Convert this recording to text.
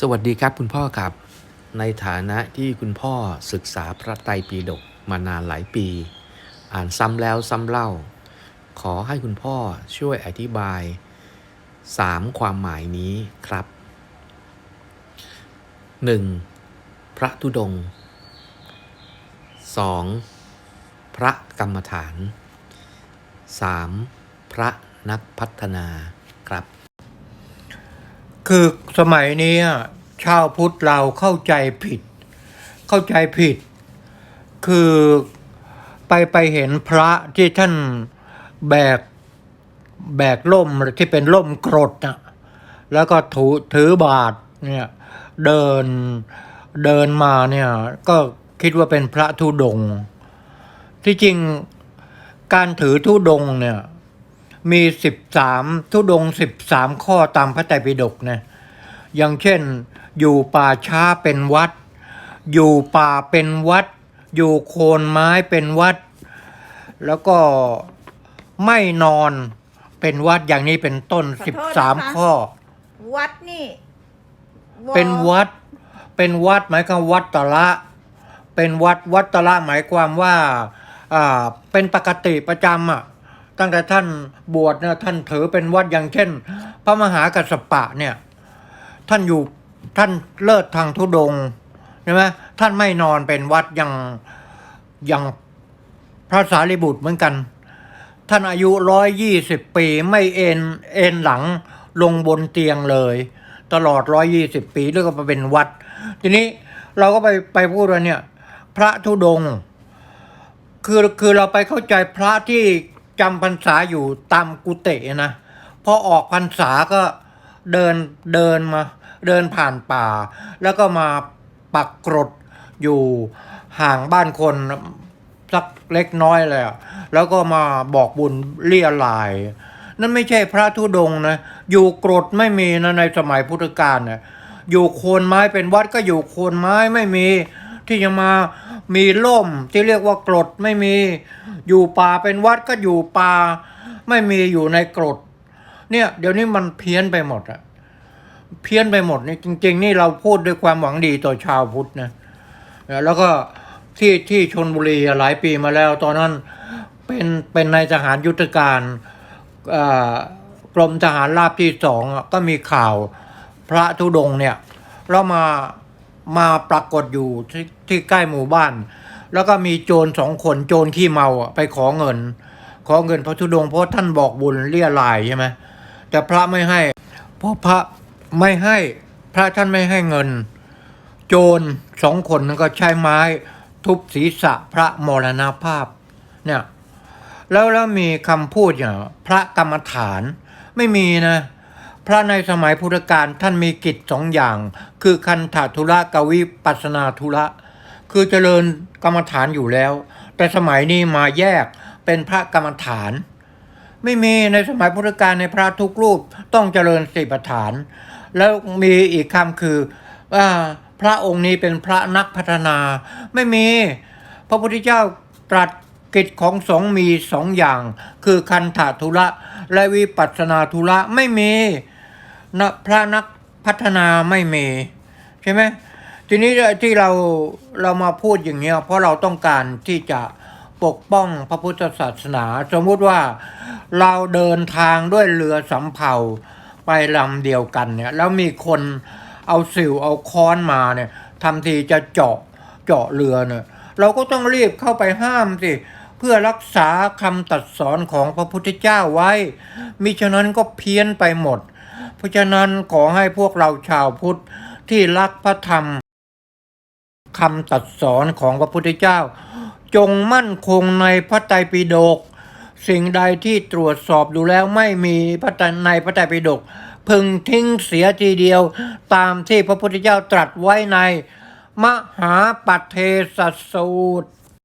สวัสดีครับคุณพ่อครับ ในฐานะที่คุณพ่อศึกษาพระไตรปิฎกมานานหลายปี อ่านซ้ำแล้วซ้ำเล่า ขอให้คุณพ่อช่วยอธิบาย 3 ความหมายนี้ครับ 1. พระธุดง 2. พระกรรมฐาน 3. พระนักพัฒนาครับ คือสมัยนี้ชาวพุทธเราเข้าใจผิด เข้าใจผิด คือไปไปเห็นพระที่ท่านแบกแบกล่มที่เป็นล่มกรดนะแล้วก็ถือถือบาทเนี่ยเดินเดินมาเนี่ยก็คิดว่าเป็นพระธุดง ที่จริงการถือธุดงเนี่ย มีสิบสามทุดงสิบสามข้อตามพระไตรปิฎกนะอย่างเช่น อยู่ป่าช้าเป็นวัด อยู่ป่าเป็นวัด อยู่โคนไม้เป็นวัด แล้วก็ไม่นอนเป็นวัดอย่างนี้เป็นต้นขอสิบโทษสามนะคะ ข้อ วัดนี่วเป็นวัด เป็นวัดหมายความวัดตละเป็นวัดวัดตละหมายความว่าอ่าเป็นปกติประจำอะ ตั้งแต่ท่านบวชเนี่ยท่านถือเป็นวัดอย่างเช่น พระมหากัสสปะเนี่ย ท่านอยู่ท่านเลิศทางทุดงใช่ไหมท่านไม่นอนเป็นวัดอย่างอย่างพระสารีบุตรเหมือนกัน ท่านอายุร้อยยี่สิบปีไม่เอ็นเอ็นหลังลงบนเตียงเลย ตลอดร้อยยี่สิบปีแล้วก็มาเป็นวัด ทีนี้เราก็ไปไปพูดว่าเนี่ย พระธุดง คือคือเราไปเข้าใจพระที่ จำพรรษาอยู่ตามกุฏินะพอออกพรรษาก็เดินเดินมาเดินผ่านป่า แล้วก็มาปักกรดอยู่ห่างบ้านคนสักเล็กน้อยเลยแล้วก็มาบอกบุญเลี่ยลาย นั่นไม่ใช่พระธุดงนะ อยู่กรดไม่มีนะในสมัยพุทธกาลนะอยู่โคนไม้เป็นวัดก็อยู่โคนไม้ไม่มี ที่จะมา มีล่มที่เรียกว่ากรดไม่มีอยู่ป่าเป็นวัดก็อยู่ป่า ไม่มีอยู่ในกรด เนี่ยเดี๋ยวนี้มันเพี้ยนไปหมดอะเพี้ยนไปหมดนี่จริง ๆ นี่เราพูดด้วยความหวังดีต่อชาวพุทธนะแล้วก็ที่ที่ชนบุรีหลายปีมาแล้ว ตอนนั้นเป็นเป็นนายทหารยุทธการกรมทหารราบที่สองก็มีข่าวพระธุดงเนี่ยแล้วมา มาปรากฏอยู่ที่ที่ใกล้หมู่บ้าน แล้วก็มีโจรสองคนโจรขี้เมาไปขอเงิน ขอเงินพระธุดงค์เพราะท่านบอกบุญเลี่ยลายใช่ไหมแต่พระไม่ให้เพราะพระไม่ให้พระท่านไม่ให้เงิน โจรสองคนนั้นก็ใช้ไม้ ทุบศีรษะพระมรณภาพเนี่ยแล้วแล้วมีคำพูดอย่างพระกรรมฐานไม่มีนะ พระในสมัยพุทธกาลท่านมีกิจสองอย่าง คือคันธทุระกวิปัสนาธุระ คือเจริญกรรมฐานอยู่แล้ว แต่สมัยนี้มาแยกเป็นพระกรรมฐาน ไม่มีในสมัยพุทธกาลในพระทุกรูปต้องเจริญสติปัฏฐาน แล้วมีอีกคำคืออาพระองค์นี้เป็นพระนักพัฒนา ไม่มี พระพุทธเจ้าตรัสกิจของสงฆ์มีสองอย่าง คือคันธทุระและวิปัสนาธุระไม่มี นะพระนักพัฒนาไม่มีใช่ไหมทีนี้ที่เราเรามาพูดอย่างเงี้ยเพราะเราต้องการที่จะปกป้องพระพุทธศาสนา สมมุติว่าเราเดินทางด้วยเรือสำเภาไปลำเดียวกันเนี่ยแล้วมีคนเอาสิวเอาค้อนมาเนี่ยทำทีจะเจาะเจาะเรือเนี่ยเราก็ต้องรีบเข้าไปห้ามสิเพื่อรักษาคำตัดสอนของพระพุทธเจ้าไว้มิฉะนั้นก็เพี้ยนไปหมด เพราะฉะนั้นขอให้พวกเราชาวพุทธที่รักพระธรรมคำตัดสอนของพระพุทธเจ้า จงมั่นคงในพระไตรปิฎกสิ่งใดที่ตรวจสอบดูแล้วไม่มีพระในพระไตรปิฎกพึงทิ้งเสียทีเดียวตามที่พระพุทธเจ้าตรัสไว้ใน มหาปัทเทศสูตร